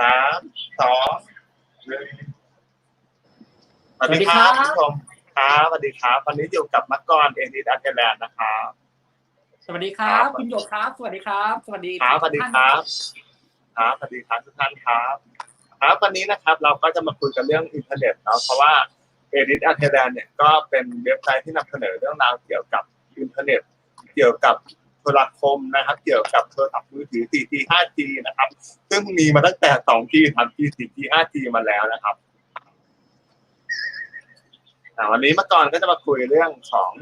สามสองหนึ่งสวัสดีครับคุณผู้ชมครับสวัสดีครับวันนี้อยู่กับมักกรเอนิดอัลเทแลนด์นะครับ สวัสดีครับคุณหยกครับ สวัสดีครับ สวัสดีครับสวัสดีครับท่านครับสวัสดีครับทุกท่านครับ ครับวันนี้นะครับเราก็จะมาคุยกันเรื่องอินเทอร์เน็ตเนาะเพราะว่าเอนิดอัลเทแลนด์เนี่ยก็เป็นเว็บไซต์ที่นำเสนอเรื่องราวเกี่ยวกับอินเทอร์เน็ต เกี่ยวกับโท รคมนะครับ เกี่ยวกับโทรศัพท์มือถือ 4G 5G นะครับ ซึ่งมีมาตั้งแต่ 2G 3G 4G 5G มาแล้วนะครับอ่วันนี้เมื่อก่อนก็จะมาคุยเรื่องของ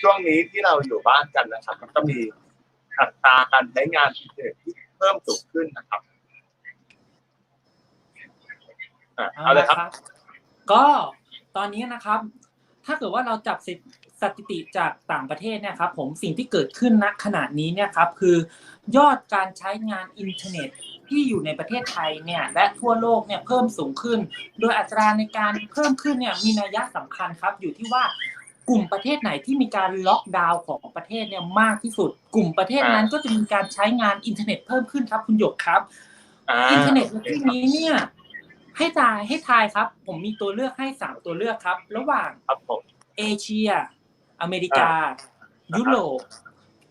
ช่วงนี้ที่เราอยู่บ้านกันนะครับมันก็มีอัตราการใช้งานอินเทอร์เน็ตที่เพิ่มสูงขึ้นนะครับเอาเลยครับ ก็ตอนนี้นะครับ ถ้าเกิดว่าเราจับสิ ถิติจากต่างประเทศเนี่ยครับผมสิ่งที่เกิดขึ้นณขณะนี้เนี่ยครับคือยอดการใช้งานอินเทอร์เน็ตที่อยู่ในประเทศไทยเนี่ยและทั่วโลกเนี่ยเพิ่มสูงขึ้น โดยอัตราในการเพิ่มขึ้นเนี่ยมีนัยยะสำคัญครับ อยู่ที่ว่ากลุ่มประเทศไหนที่มีการล็อกดาวน์ของประเทศเนี่ยมากที่สุด กลุ่มประเทศนั้นก็จะมีการใช้งานอินเทอร์เน็ตเพิ่มขึ้นครับ คุณหยกครับาอินเทอร์เน็ตในที่นี้เนี่ย ให้ทายให้ทายครับ ผมมีตัวเลือกให้สามตัวเลือกครับ ระหว่างครับผมเอเชีย อเมริกาอ่ายุโรป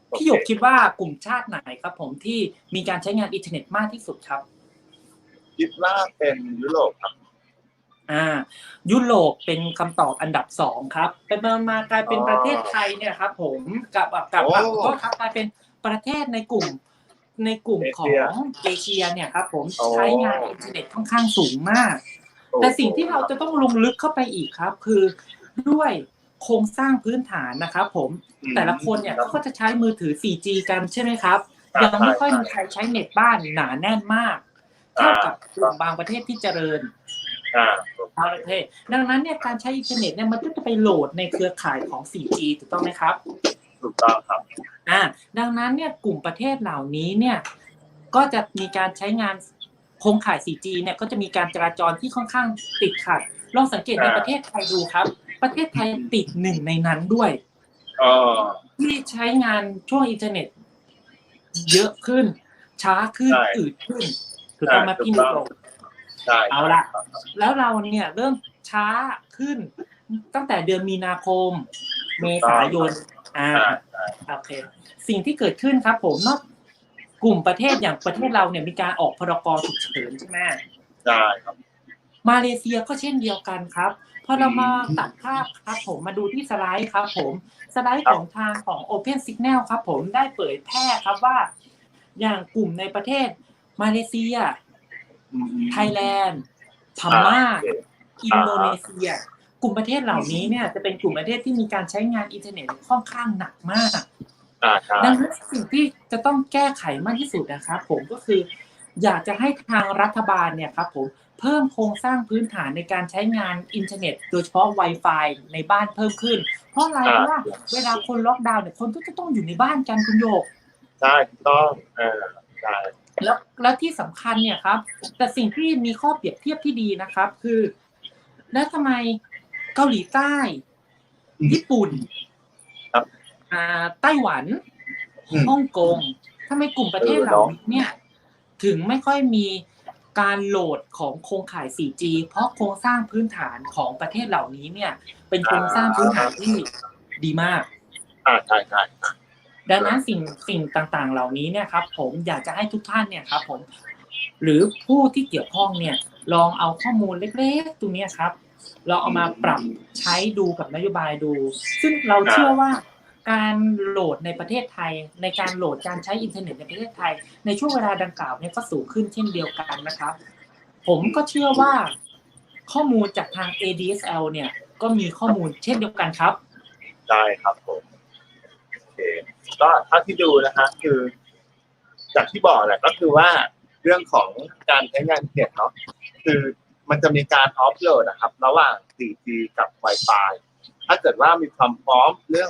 โอเคพี่หยกคิดว่ากลุ่มชาติไหนครับ ผมที่มีการใช้งานอินเทอร์เน็ตมากที่สุดครับ คิดว่าเป็นยุโรปครับ อ่า ยุโรปเป็นคำตอบอันดับสองครับเป็นมามากลายเป็นอ๋อประเทศไทยเนี่ยครับ ผมกับกับกับโอ้กับก็ครับกลายเป็นประเทศในกลุ่มในกลุ่มขอเอเชียงเอเชียเนี่ยครับ ผมโอ้ใช้งานอินเทอร์เน็ตค่อนข้างสูงมาก แต่สิ่งที่เราจะต้องลงลึกเข้าไปอีกครับ คือด้วย โครงสร้างพื้นฐานนะครับผมอืมแต่ละคนเนี่ยเขาก็จะใช้มือถือ 4G กันใช่ไหมครับอ่ายังไม่ค่อยใช่มีใครใช้เน็ตบ้านหนาแน่นมากอ่าเท่ากับกลุ่มบางประเทศที่เจริญอ่าบางประเทศดังนั้นเนี่ยการใช้อินเทอร์เน็ตเนี่ยมันก็จะไปโหลดในเครือข่ายของ 4G ถูกต้องไหมครับถูกต้องครับอ่าดังนั้นเนี่ยกลุ่มประเทศเหล่านี้เนี่ยก็จะมีการใช้งานโครงข่าย 4G เนี่ยก็จะมีการจราจรที่ค่อนข้างติดขัดลองสังเกตในอ่าประเทศไทยดูครับ ประเทศไทยติดหนึ่งในนั้นด้วยเออที่ใช้งานช่วงอินเทอร์เน็ต เยอะขึ้น ช้าขึ้นใช่อืดขึ้นถูกต้องไหมใช่พี่ถูนิกโคต้องใช่เอาละแล้วเราเนี่ยเริ่มช้าขึ้น ตั้งแต่เดือนมีนาคม เมษายนอ่าอ่าโอเค สิ่งที่เกิดขึ้นครับ ผมนอกกลุ่มประเทศอย่างประเทศเราเนี่ยมีการออกพรกฉุกเฉินใช่ไหมใช่ครับ มาเลเซียก็เช่นเดียวกันครับ พอเรามาตัดภาพครับผมมาดูที่สไลด์ครับผม สไลด์ของทางของ Open Signal ครับผมได้เผยแพร่ครับว่า อย่างกลุ่มในประเทศมาเลเซียอืมไทยแลนด์พม่าโอเคอินโดนีเซีย กลุ่มประเทศเหล่านี้เนี่ยจะเป็นกลุ่มประเทศที่มีการใช้งานอินเทอร์เน็ตค่อนข้างหนักมากอ่าใช่ดังนั้นสิ่งที่จะต้องแก้ไขมากที่สุดนะครับผมก็คือ อยากจะให้ทางรัฐบาลเนี่ยครับผมเพิ่มโครงสร้างพื้นฐานในการใช้งานอินเทอร์เน็ต โดยเฉพาะ Wi-Fi ในบ้านเพิ่มขึ้น เพราะอะไรเพราะว่าเวลาคนล็อกดาวน์เนี่ยคนก็จะต้องอยู่ในบ้านกันคุณโยกใช่ถูกต้องเออใช่แล้วแล้วที่สำคัญเนี่ยครับ แต่สิ่งที่มีข้อเปรียบเทียบที่ดีนะครับ คือ แล้วทำไมเกาหลีใต้ ญี่ปุ่นครับอ่าไต้หวันอืมฮ่องกงทำไมกลุ่มประเทศเหล่านี้เนี่ย ถึงไม่ค่อยมีการโหลดของโครงข่าย 4G เพราะโครงสร้างพื้นฐานของประเทศเหล่านี้เนี่ย เป็นโครงสร้างพื้นฐานที่ดีมากอ่าใช่ใช่ดังนั้นสิ่งสิ่งต่างๆ เหล่านี้เนี่ยครับ ผมอยากจะให้ทุกท่านเนี่ยครับ ผม หรือผู้ที่เกี่ยวข้องเนี่ย ลองเอาข้อมูลเล็กๆ ตรงเนี้ยครับ เราเอามาปรับใช้ดูกับนโยบายดู ซึ่งเราเชื่อว่า การโหลดในประเทศไทย ในการโหลดการใช้อินเทอร์เน็ตในประเทศไทย ในช่วงเวลาดังกล่าวเนี่ยก็สูงขึ้นเช่นเดียวกันนะครับ ผมก็เชื่อว่าข้อมูลจากทาง ADSL เนี่ยก็มีข้อมูลเช่นเดียวกันครับใช่ครับผมโอเคก็เท่าที่ดูนะฮะคือ จากที่บอกแหละก็คือว่าเรื่องของการใช้งานเน็ตเนาะคือมันจะมีการออฟโหลดนะครับ ระหว่าง 4G กับ Wi-Fi ถ้าเกิดว่ามีความพร้อมเรื่อง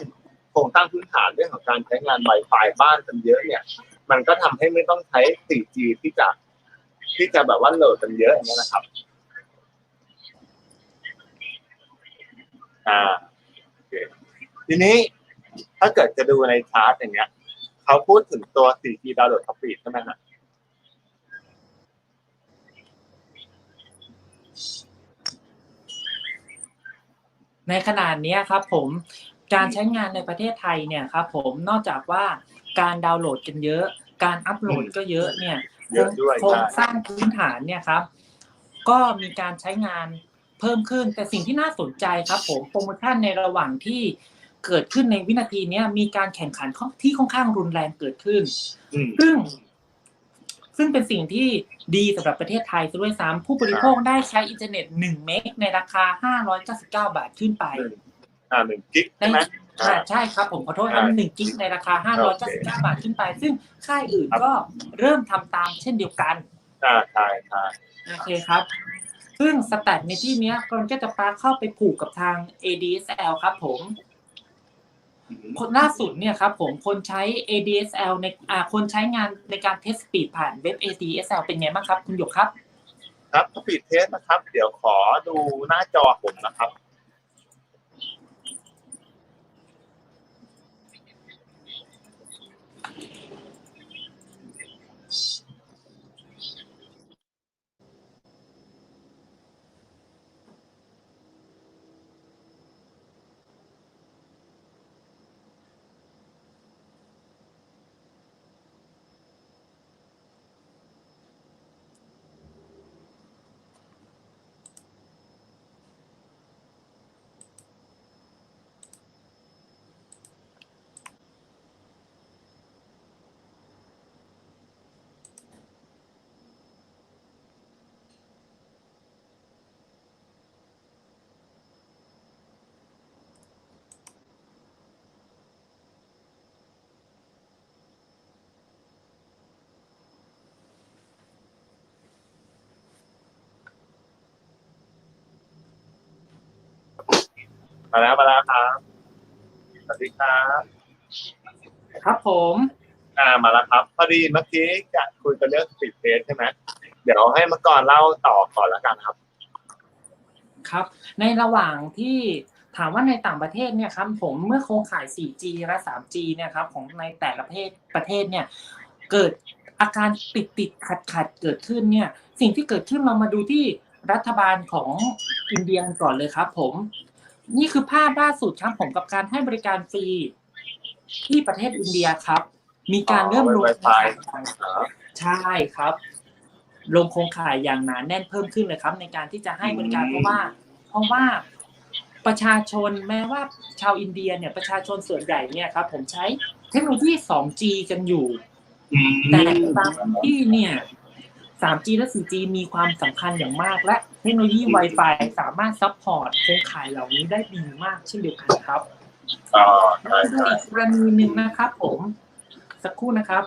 ครงสร้างพื้นฐานเรื่องของการใช้งาน Wi-Fi บ้านกันเยอะเนี่ย มันก็ทำให้ไม่ต้องใช้ 4G ที่จะที่จะแบบว่าโหลดกันเยอะอย่างเงี้ยนะครับ อ่าทีนี้ถ้าเกิดจะดูในชาร์ตอย่างเงี้ยเขาพูดถึงตัว 4G ดาวน์โหลดสปีดใช่ไหมฮะในขนาดนี้ครับผม การใช้งานในประเทศไทยเนี่ยครับผมนอกจากว่าการดาวน์โหลดกันเยอะ การอัปโหลดก็เยอะเนี่ยเยอะด้วยโครงใช่สร้างพื้นฐานเนี่ยครับ ก็มีการใช้งานเพิ่มขึ้น แต่สิ่งที่น่าสนใจครับ ผมโปรโมชั่นในระหว่างที่เกิดขึ้นในวินาทีเนี้ยมีการแข่งขันที่ค่อนข้างรุนแรงเกิดขึ้นอืมซึ่ง ซึ่งเป็นสิ่งที่ดีสำหรับประเทศไทยซะด้วยซ้ำผู้บริโภคได้ใช้อินเทอร์เน็ต 1 เมกในราคา 599 บาทขึ้นไปหนึ่ง อ่าหนึ่งกิกใช่ไหมอ่าใช่ครับผมขอโทษครับอ่าหนึ่งกิกในราคาโอเค599บาทขึ้นไป ซึ่งค่ายอื่นก็เริ่มทำตามเช่นเดียวกันอ่าใช่ใช่โอเคครับ ซึ่งสแตทในที่เนี้ยก็จะปาเข้าไปผูกกับทาง ADSL ครับผมอืมคนล่าสุดเนี่ยครับผมคนใช้ ADSL ในอ่าคนใช้งานในการเทสสปีดผ่านเว็บ ADSL เป็นไงบ้างครับ คุณหยกครับ ครับสปีดเทสนะครับ เดี๋ยวขอดูหน้าจอผมนะครับ มาแล้วมาแล้วครับสวัสดีครับครับผม อ่ามาแล้วครับ พอดีเมื่อกี้จะคุยกันเรื่องสปีดเทสใช่ไหมเดี๋ยวให้มาก่อนเล่าต่อก่อนแล้วกันครับ ครับ ในระหว่างที่ถามว่าในต่างประเทศเนี่ยครับผมเมื่อโครงข่าย 4G และ 3G เนี่ยครับของในแต่ละประเทศประเทศเนี่ยเกิดอาการติดติดขัดขัดๆเกิดขึ้นเนี่ยสิ่งที่เกิดขึ้นเรามาดูที่รัฐบาลของอินเดียกันก่อนเลยครับ ผม นี่คือภาพล่าสุดครับผมกับการให้บริการฟรี ที่ประเทศอินเดียครับ มีการเริ่มลง Wi-Fi อ๋อใช่ครับ ลงโครงข่ายอย่างหนาแน่นเพิ่มขึ้นเลยครับ ในการที่จะให้บริการอืมเพราะว่า เพราะว่าประชาชนแม้ว่าชาวอินเดียเนี่ยประชาชนส่วนใหญ่เนี่ยครับ ผมใช้เทคโนโลยี 2G กันอยู่อืมแต่บางที่เนี่ย 3G และ 4G มีความสำคัญอย่างมากและเทคโนโลยี Wi-Fi สามารถซัพพอร์ตโครงข่ายเหล่านี้ได้ดีมากเช่นเดียวกันครับอ๋อใช่ดูใช่อีกกรณีหนึ่งนะครับผมสักครู่นะครับ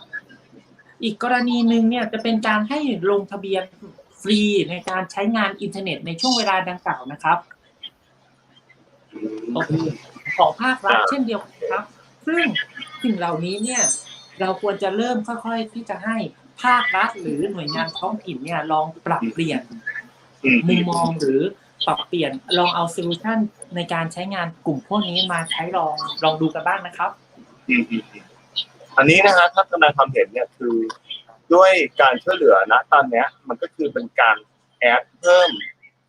อีกกรณีหนึ่งเนี่ยจะเป็นการให้ลงทะเบียนฟรีในการใช้งานอินเทอร์เน็ตในช่วงเวลาดังกล่าวนะครับของภาครัฐเช่นเดียวกันครับ ซึ่งสิ่งเหล่านี้เนี่ยเราควรจะเริ่มค่อยๆที่จะให้ภาครัฐหรือหน่วยงานท้องถิ่นเนี่ยลองปรับเปลี่ยนอื มมุมมองหรือปรับเปลี่ยนลองเอาโซลูชันในการใช้งานกลุ่มพวกนี้มาใช้ลองลองดูกันบ้างนะครับอืมอืมอืมอันนี้นะฮะถ้าแสดงความเห็นเนี่ยคือด้วยการช่วยเหลือนะตอนเนี้ย มันก็คือเป็นการแอดเพิ่ม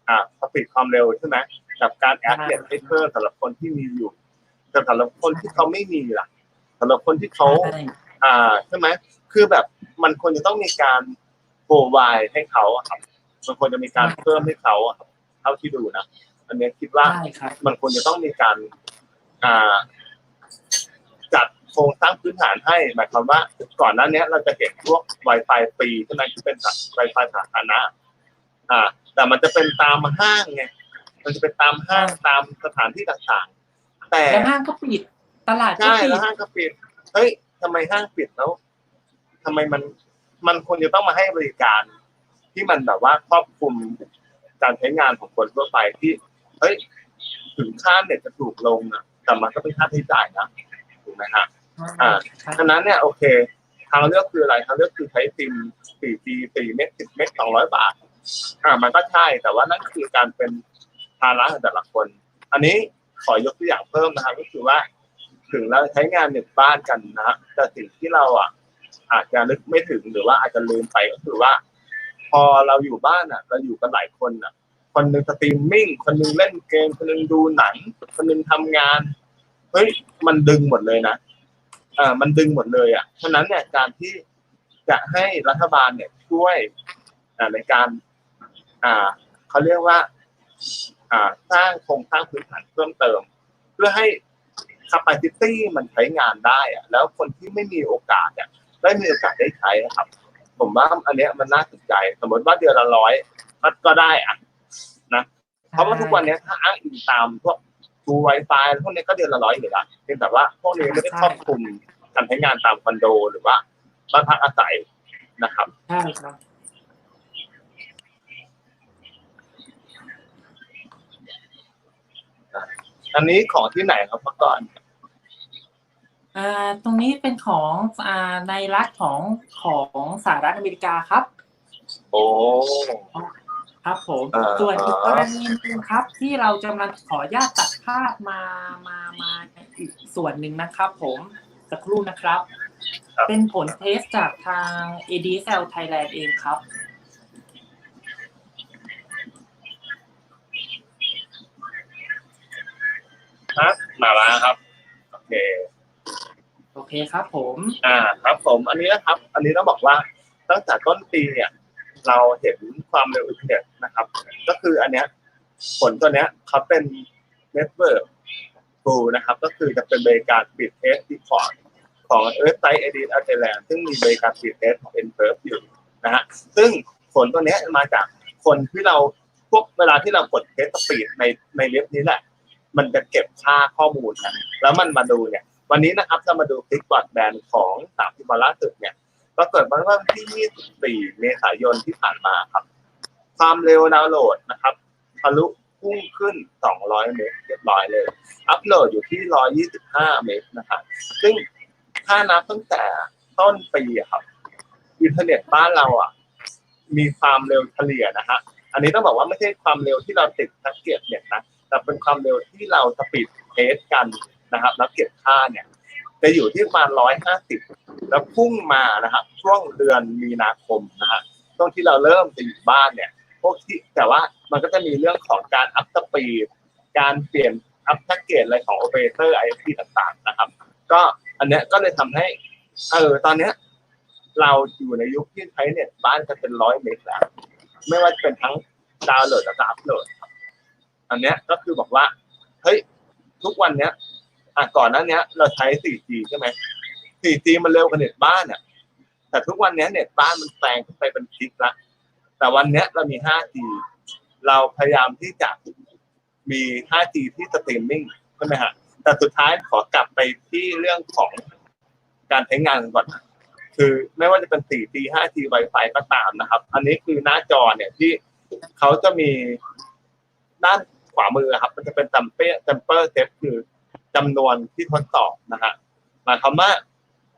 อ่าสปีดความเร็วใช่ไหมกับการแอดเน็ตให้เพิ่มสำหรับคนที่มีอยู่แต่สำหรับคนที่เขาไม่มีล่ะสำหรับคนที่เขาใช่อ่าใช่ไหมคือแบบมันควรจะต้องมีการโปรไวให้เขาอะครับ มันควรจะมีการเพิ่มให้เขาอะครับเท่าที่ดูนะอันเนี้ยคิดว่าใช่ครับมันควรจะต้องมีการอ่าจัดโครงสร้างพื้นฐานให้หมายความว่า ก่อนหน้านี้เราจะเห็นพวก Wi-Fi ฟรีใช่ไหมที่เป็น Wi-Fi สาธารณะอ่า แต่มันจะเป็นตามห้างไงมันจะเป็นตามห้างตามสถานที่ต่างๆ แต่แล้วห้างก็ปิดตลาดก็ใช่ปิดแล้วห้างก็ปิดเฮ้ยทำไมห้างปิดแล้วทำไมมันมันควรจะต้องมาให้บริการ ที่มันแบบว่าครอบคลุมการใช้งานของคนทั่วไปที่เฮ้ยถึงค่าเน็ตจะถูกลงอะแต่มันก็เป็นค่าใช้จ่ายนะถูกไหมฮะอ่าครับฉะนั้นเนี่ยโอเคทางเลือกคืออะไรทางเลือกคือใช้ซิม 4G 4เมก10เมก200 บาท อ่า มันก็ใช่ แต่ว่านั่นคือการเป็นภาระของแต่ละคน อันนี้ขอยกตัวอย่างเพิ่มนะครับก็คือว่า ถึงเราใช้งานเน็ตบ้านกันนะฮะแต่สิ่งที่เราอะอาจจะนึกไม่ถึงหรือว่าอาจจะลืมไปก็คือว่า พอเราอยู่บ้านอะ เราอยู่กันหลายคนอะ คนหนึ่งสตรีมมิ่ง คนหนึ่งเล่นเกม คนหนึ่งดูหนัง คนหนึ่งทำงานเฮ้ยมันดึงหมดเลยนะเออมันดึงหมดเลยอะฉะนั้นเนี่ยการที่จะให้รัฐบาลเนี่ยช่วยในการ อ่าเขาเรียกว่า อ่าสร้างโครงสร้างพื้นฐานเพิ่มเติม เพื่อให้ capacity มันใช้งานได้อะแล้วคนที่ไม่มีโอกาสเนี่ยได้มีโอกาสได้ใช้ครับ ผมว่าอันเนี้ยมันน่าสนใจ สมมติว่าเดือนละร้อยมันก็ได้อะนะเพราะว่าทุกวันเนี้ยถ้าอ้างอิงตามพวกทูไวไฟพวกเนี้ยก็เดือนละร้อยอยู่แล้วเพียงแต่ว่าพวกนี้ไม่ได้ครอบคลุมการใช้งานตามคอนโดหรือว่าบ้านพักอาศัยนะครับใช่ครับอันนี้ของที่ไหนครับเมื่อก่อน อ่าตรงนี้เป็นของอ่าในรัฐของของสหรัฐอเมริกาครับ โอ้ ครับผมอ่า ส่วนอีกกรณีหนึงครับ ที่เรากำลังขออนุญาตตัดภาพมามามาอีกส่วนหนึ่งนะครับผมสักครู่นะครับ ครับ เป็นผลเทสจากทาง ADSL Thailand เองครับครับมาแล้วครับ โอเค โอเคครับ ผม อ่า ครับผม อันนี้นะครับ อันนี้ต้องบอกว่าตั้งแต่ต้นปีเนี่ย เราเห็นความเร็วอินเทอร์เน็ตนะครับ ก็คืออันเนี้ยผลตัวเนี้ยเขาเป็นเน็ตเวิร์กทูนะครับ ก็คือจะเป็นบริการปิดเทสดีพอร์ตของเว็บไซต์ Edit a t e l a n d ซึ่งมีบริการปิดเทสของ e n v e r b อยู่นะฮะซึ่งผลตัวเนี้ยมาจากคนที่เราพวกเวลาที่เรากดเทสสปีดในในเว็บนี้แหละ มันจะเก็บค่าข้อมูลนะแล้วมันมาดูเนี่ย วันนี้นะครับจะมาดูคลิกบอดแบนของสามที่มาล่าสุดเนี่ยปรากฏว่าวันที่ 24 เมษายนที่ผ่านมาครับ ความเร็วดาวน์โหลดนะครับทะลุพุ่งขึ้น 200 เมกเรียบร้อยเลย อัพโหลดอยู่ที่ 125 เมกนะครับซึ่งถ้านับตั้งแต่ต้นปีครับอินเทอร์เน็ตบ้านเราอะ มีความเร็วเฉลี่ยนะฮะอันนี้ต้องบอกว่าไม่ใช่ความเร็วที่เราติดแพ็กเกจเนี่ยนะแต่เป็นความเร็วที่เราสปีดเทสกัน นะครับแล้วเก็บค่าเนี่ยจะอยู่ที่ประมาณร้อยห้าสิบแล้วพุ่งมานะครับ ช่วงเดือนมีนาคมนะฮะช่วงที่เราเริ่มจะอยู่บ้านเนี่ยพวกที่แต่ว่ามันก็จะมีเรื่องของการอัพสปีดการเปลี่ยนอัพแพ็กเกจอะไรของโอเปอเรเตอร์ไอพีต่างๆนะครับ ก็อันเนี้ยก็เลยทำให้เออตอนเนี้ยเราอยู่ในยุคที่ใช้เน็ตบ้านกันเป็นร้อยเมกแล้วไม่ว่าจะเป็นทั้งดาวน์โหลดและอัพโหลดอันเนี้ยก็คือบอกว่าเฮ้ยทุกวันเนี้ย อะก่อนหน้าเนี้ยเราใช้ 4G ใช่ไหม 4G มันเร็วกว่าเน็ตบ้านอะ แต่ทุกวันนี้เน็ตบ้านมันแซงขึ้นไปเป็นกิกละ แต่วันเนี้ยเรามี 5G เราพยายามที่จะมี 5G ที่สตรีมมิ่งใช่ไหมฮะ แต่สุดท้ายขอกลับไปที่เรื่องของการใช้งานก่อน คือไม่ว่าจะเป็น 4G 5G Wi-Fi ก็ตามนะครับ อันนี้คือหน้าจอเนี่ยที่เขาจะมีด้านขวามือครับ มันจะเป็นจัมเปอร์จัมเปอร์เซตคือ จำนวนที่ทดสอบนะฮะหมายความว่า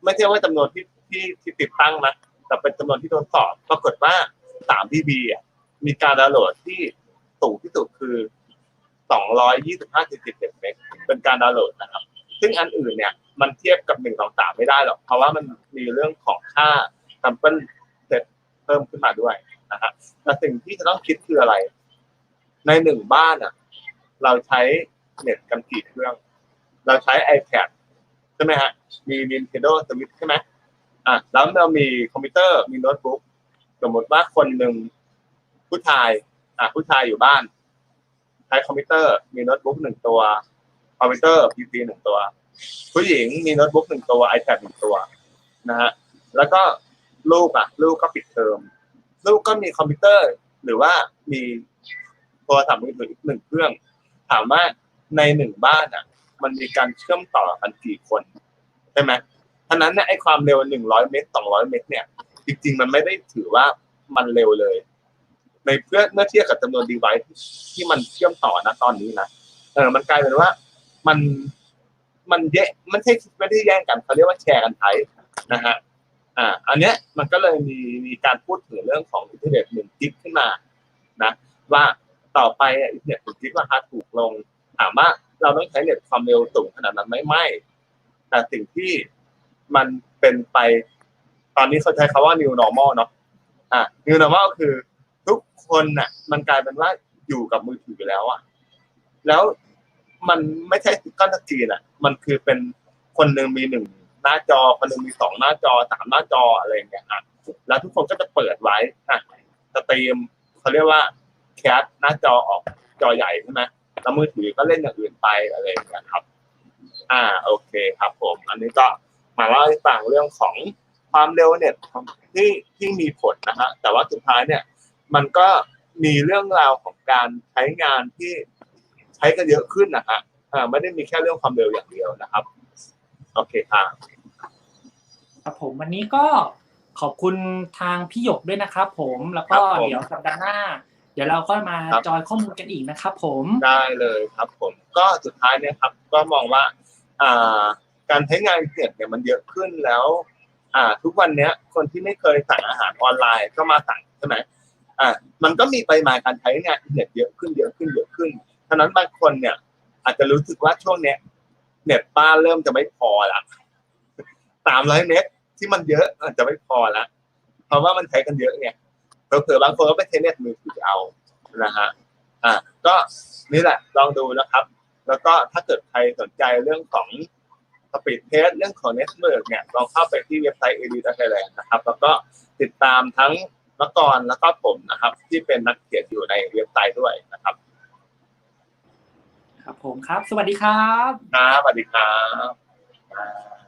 ไม่ใช่ว่าจำนวนที่ที่ที่ติดตั้งนะแต่เป็นจำนวนที่ทดสอบปรากฏว่า3 TB อะมีการดาวน์โหลดที่สูงที่สุดคือ225.7เจ็ดเมกเป็นการดาวน์โหลดนะครับ ซึ่งอันอื่นเนี่ยมันเทียบกับ1 2 3ไม่ได้หรอก เพราะว่ามันมีเรื่องของค่า sample set เพิ่มขึ้นมาด้วยนะครับแต่สิ่งที่จะต้องคิดคืออะไร ในหนึ่งบ้านอะ เราใช้เน็ตกันกี่เครื่อง เราใช้ iPad ใช่ไหมฮะ มี Nintendo Switch ใช่ไหมอะแล้วเรามีคอมพิวเตอร์มีโน้ตบุ๊กสมมติว่าคนหนึ่งผู้ชายอะผู้ชายอยู่บ้าน ใช้คอมพิวเตอร์มีโน้ตบุ๊กหนึ่งตัวคอมพิวเตอร์พีซีหนึ่งตัว ผู้หญิงมีโน้ตบุ๊กหนึ่งตัว iPad หนึ่งตัวนะฮะแล้วก็ลูกอะ ลูกก็ปิดเทอมลูกก็มีคอมพิวเตอร์ หรือว่ามีโทรศัพท์มือถืออีกหนึ่งเครื่อง ถามว่าในหนึ่งบ้านอะ มันมีการเชื่อมต่อกันกี่คนใช่ไหมฉะนั้นเนี่ยไอ้ความเร็วหนึ่งร้อยเมตรสองร้อยเมตร เนี่ย จริง ๆ มันไม่ได้ถือว่ามันเร็วเลย ในเพื่อเมื่อเทียบกับจำนวน device ที่มันเชื่อมต่อนะตอนนี้นะเออ มันกลายเป็นว่ามันมันแยกมันใช่ไม่ได้แย่งกันเขาเรียกว่าแชร์กันใช้นะฮะอ่า อันเนี้ยมันก็เลยมีมีการพูดถึงเรื่องของอินเทอร์เน็ตหนึ่งกิกขึ้นมานะว่าต่อไปอะอินเทอร์เน็ตหนึ่งกิกราคาถูกลง ถามว่า เราต้องใช้เน็ตความเร็วสูงขนาดนั้นไหมไม่ แต่สิ่งที่มันเป็นไป ตอนนี้เขาใช้คาว่า new normal เนาะอ่า new normal คือทุกคนน่ะ มันกลายเป็นว่าอยู่กับมือถือแล้วอะแล้วมันไม่ใช่ก้อนตะกีนอะมันคือเป็นคนหนึ่งมีหนึ่งหน้าจอคนหนึ่งมีสองหน้าจอสามหน้าจออะไรอย่างเงี้ยอะแล้วทุกคนก็จะเปิดไว้อะสตรีมเขาเรียกว่าแคสหน้าจอออกจอใหญ่ใช่ไหม แล้วมือถือก็เล่นอย่างอื่นไปอะไรอย่างเงี้ยครับ อ่าโอเคครับ ผม อันนี้ก็มาเล่าให้ฟังเรื่องของความเร็วเน็ตที่ที่มีผลนะฮะแต่ว่าสุดท้ายเนี่ย มันก็มีเรื่องราวของการใช้งานที่ใช้กันเยอะขึ้นนะฮะอ่าไม่ได้มีแค่เรื่องความเร็วอย่างเดียวนะครับ โอเคครับครับผมวันนี้ก็ขอบคุณทางพี่หยกด้วยนะครับผมแล้วก็ครับผมเดี๋ยวสัปดาห์หน้า เดี๋ยวเราก็มาครับจอยข้อมูลกันอีกนะครับผมได้เลยครับผม ก็สุดท้ายเนี่ยครับ ก็มองว่าอ่าการใช้งานอินเทอร์เน็ตเนี่ยมันเยอะขึ้นแล้ว อ่า ทุกวันเนี้ย คนที่ไม่เคยสั่งอาหารออนไลน์ก็มาสั่งใช่ไหมอ่ามันก็มีปริมาณการใช้งานอินเทอร์เน็ตเยอะขึ้นเยอะขึ้นเยอะขึ้นฉะนั้นบางคนเนี่ย อาจจะรู้สึกว่าช่วงเนี้ยเน็ตบ้านเริ่มจะไม่พอละสามร้อยเมกที่มันเยอะอาจจะไม่พอละเพราะว่ามันใช้กันเยอะไง เผลอๆบางคนก็ไปใช้เน็ตมือถือเอานะฮะอ่าก็นี่แหละลองดูนะครับ แล้วก็ถ้าเกิดใครสนใจเรื่องของสปีดเทสเรื่องของเน็ตเวิร์กเนี่ยลองเข้าไปที่เว็บไซต์ e d t Thailand นะครับ แล้วก็ติดตามทั้งนักกรแล้วก็ผมนะครับ ที่เป็นนักเขียนอยู่ในเว็บไซต์ด้วยนะครับ ครับผมครับ สวัสดีครับ ครับสวัสดีครับ